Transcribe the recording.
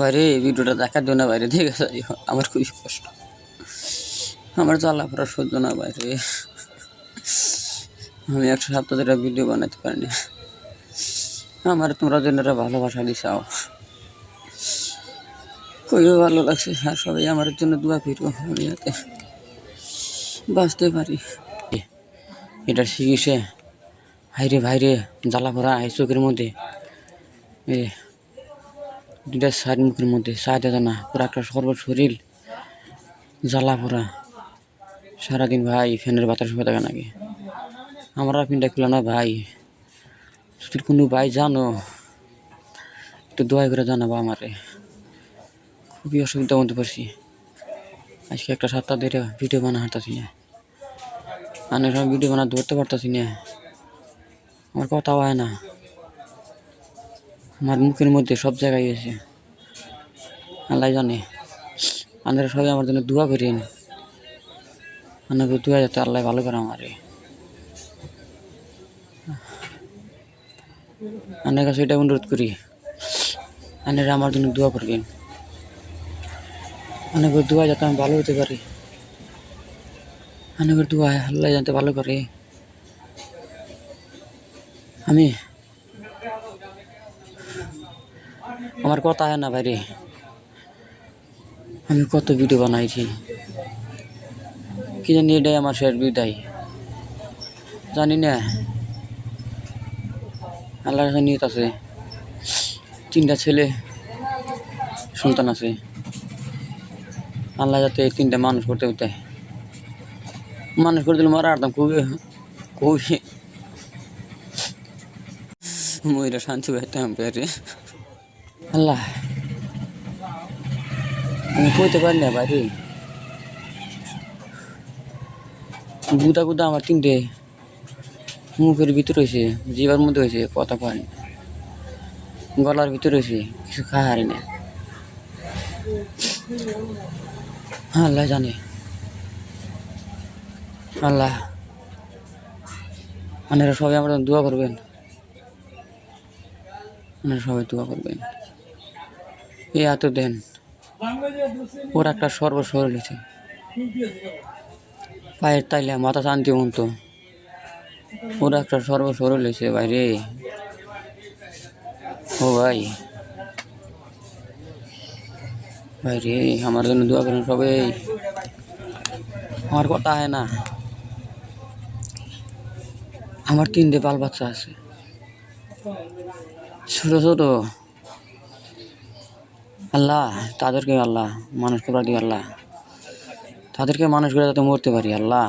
বাইরে ভিডিওটা দেখা দিও না বাইরে দেখে যাই আমার খুবই কষ্ট। আমার জ্বালা পড়া সহ্য না বাইরে। আমি একশো সপ্তাহ ধরে ভিডিও বানাতে পারিনি। আমার তোমরা জনেরা ভালোবাসা দিছাও। খুবই ভালো লাগছে, আর সবাই আমার জন্য দোয়া ফিরো আমি যাতে বাঁচতে পারি। এটা শিখিছে। হাইরে ভাইরে, জ্বালা পড়া এই চোখের মধ্যে। দুটা সাইড মুখের মধ্যে সাইড আছে না পুরো একটা সর্ব শরীর, জ্বালা পড়া সারাদিন ভাই, ফ্যানের বাতাস হয়ে থাকে নাকি? আমরা পিনটা খুলে না ভাই। যদি কোনো ভাই জানো, একটু দোয়াই করে জানাব আমারে। খুবই অসুবিধার মধ্যে পড়ছি। আজকে একটা সাতটা ধরে ভিডিও বানা হাঁটতেছি না। অনেক সময় ভিডিও বানা ধরতে পারতেছি না। আমার কথা হয় না। আমার মুখের মধ্যে সব জায়গায় গেছে আল্লাহ জানে। আপনারা সবাই আমার জন্য দোয়া করেন। আপনাকে দোয়া যাতে আল্লাহ ভালো করে আমারে। আপনার কাছে এটা অনুরোধ করি। আপনারা আমার জন্য দোয়া করবেন। আপনাকে দোয়া যাতে আমি ভালো হতে পারি। আপনাকে দোয়া আল্লাহ যাতে ভালো করে। আমি আমার কথা হয় না বাইরে। আমি কত ভিডিও বানাইছি। কি জানি এটাই আমার শেষ বিদায়। জানি না। আল্লাহর কাছে নিয়ত আছে। তিনটা ছেলে, সন্তান আছে। আল্লাহ যাতে তিনটা মানুষ করতে হতে। মানুষ করে দিলে মারা আরতাম খুবই খুবই। ময়রা শান্তি পাইতাম পেরে আল্লাহ আমি কইতে পারি না বাইরে গুদা গুদা আমার তিনটে মুখের ভিতরে হয়েছে জিবার মধ্যে হয়েছে কথা পারি গলার ভিতরে হয়েছে কিছু খাহারি না আল্লাহ জানে আল্লাহ আপনারা সবাই আমার দোয়া করবেন আপনারা সবাই দোয়া করবেন এই এত দেন। ওর একটা সর্বশরীর হয়েছে পায়ের তাইলে মাথা শান্তি মতো। ওর একটা সর্বশরীর হয়েছে বাইরে। ও ভাই। ভাইরে আমার জন্য দোয়া করেন সবাই। আমার কথা হয় না। আমার তিনটে বাল বাচ্চা আছে। ছোট ছোট। আল্লাহ তাদেরকে আল্লাহ মানুষ করে দিও আল্লাহ। তাদেরকে মানুষ করে যাতে মরতে পারি আল্লাহ।